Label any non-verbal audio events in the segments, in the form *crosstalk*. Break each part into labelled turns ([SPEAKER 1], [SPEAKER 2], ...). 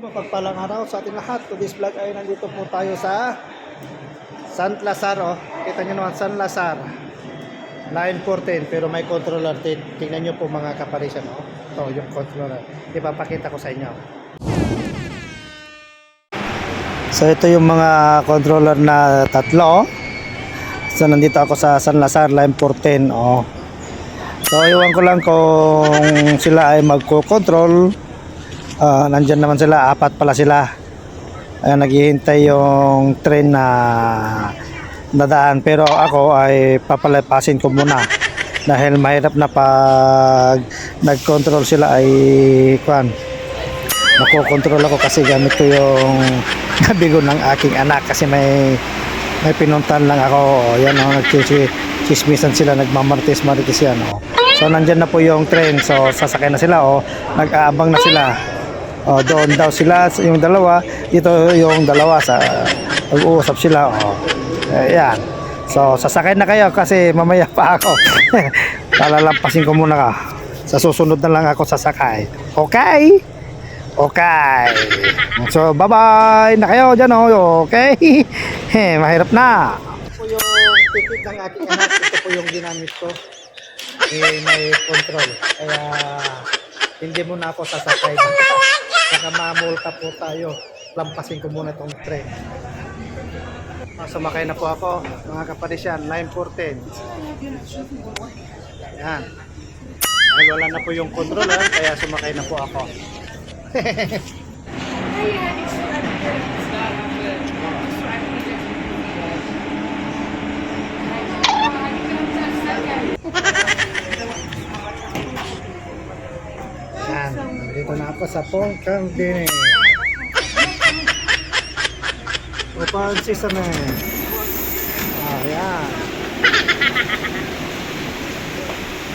[SPEAKER 1] Mapagpalang araw sa ating lahat. To this vlog ay nandito po tayo sa San Lazar. Oh. Kita nyo naman, San Lazar. Line 14, pero may controller. Tingnan nyo po mga kaparisyan. Oh. Ito yung controller. Ipapakita ko sa inyo. So ito yung mga controller na tatlo. oh. So nandito ako sa San Lazar, line 14. Oh. So iwan ko lang kung sila ay magko-control. Ah, nandyan naman sila, apat pala sila. Ayan, naghihintay yung train na nadaan. Pero ako ay papalapasin ko muna. Dahil mahirap na pag nag-control sila ay kwan. Makokontrol ako kasi gamit ko yung *laughs* nabigo ng aking anak kasi may may pinuntan lang ako. Yan o, nagchismisan sila, nagmamartis-maritis yan o. So nandyan na po yung train. So sasakay na sila o. Nag-aabang na sila. O, doon daw sila, yung dalawa. Dito yung dalawa sa nag-uusap sila o. Ayan. So sasakay na kayo kasi mamaya pa ako. *laughs* Palalampasin ko muna ka. Sa susunod na lang ako sasakay. Okay? Okay. So, bye-bye na kayo dyan, oh. Okay? Eh, *laughs* mahirap na. Ito po yung ticket ng aking anak. Ito po yung ginamit ko. Eh, may control. Kaya, hindi mo na ako sasakay. Baka mamulta po tayo. Lampasin ko muna itong train. Ah, Sumakay na po ako, mga kaparisyan, line 14. Yan. Dahil wala na po yung controller, kaya sumakay na po ako. *laughs* Yan, dito na ako sa Pongkang Dine. Upan Sesame. Ah, yan.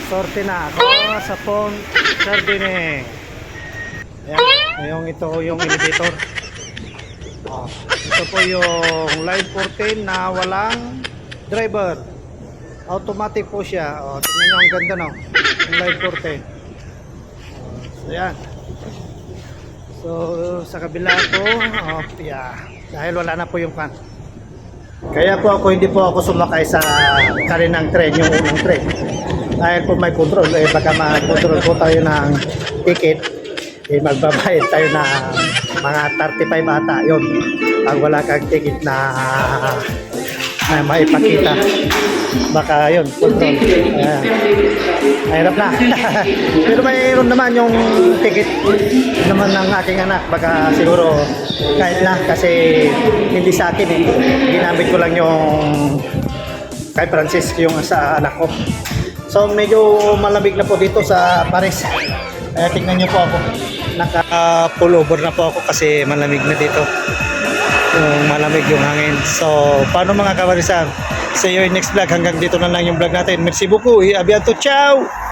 [SPEAKER 1] Sorte na ako sa Pong Cardine. Ayan, yung ito yung elevator. Ah, ito po yung line 14 na walang driver. Automatic po siya. Oh, tingnan nyo ang ganda no. Yung line 14. So, yan. So, sa kabila po, oh, yeah. Dahil wala na po yung pan. Kaya po ako, hindi po ako sumakay sa karinang tren, yung unang tren. Dahil po may control, eh baka ma-control po tayo ng ticket, eh magbabayad tayo na mga 35 ata, yun. Pag wala kang ticket na na maipakita. Baka yun, control. Ayan. Mahirap na. *laughs* Pero mayroon naman yung ticket naman ng aking anak. Baka siguro kahit na kasi hindi sa akin eh. Ginamit ko lang yung kay Francis yung sa anak ko. So medyo malamig na po dito sa Paris. Kaya tingnan niyo po ako. Naka-pullover na po ako kasi malamig na dito. Yung malamig yung hangin. So, paano mga kawarisan? See you in next vlog. Hanggang dito na lang yung vlog natin. Merci beaucoup. Abianto. Ciao!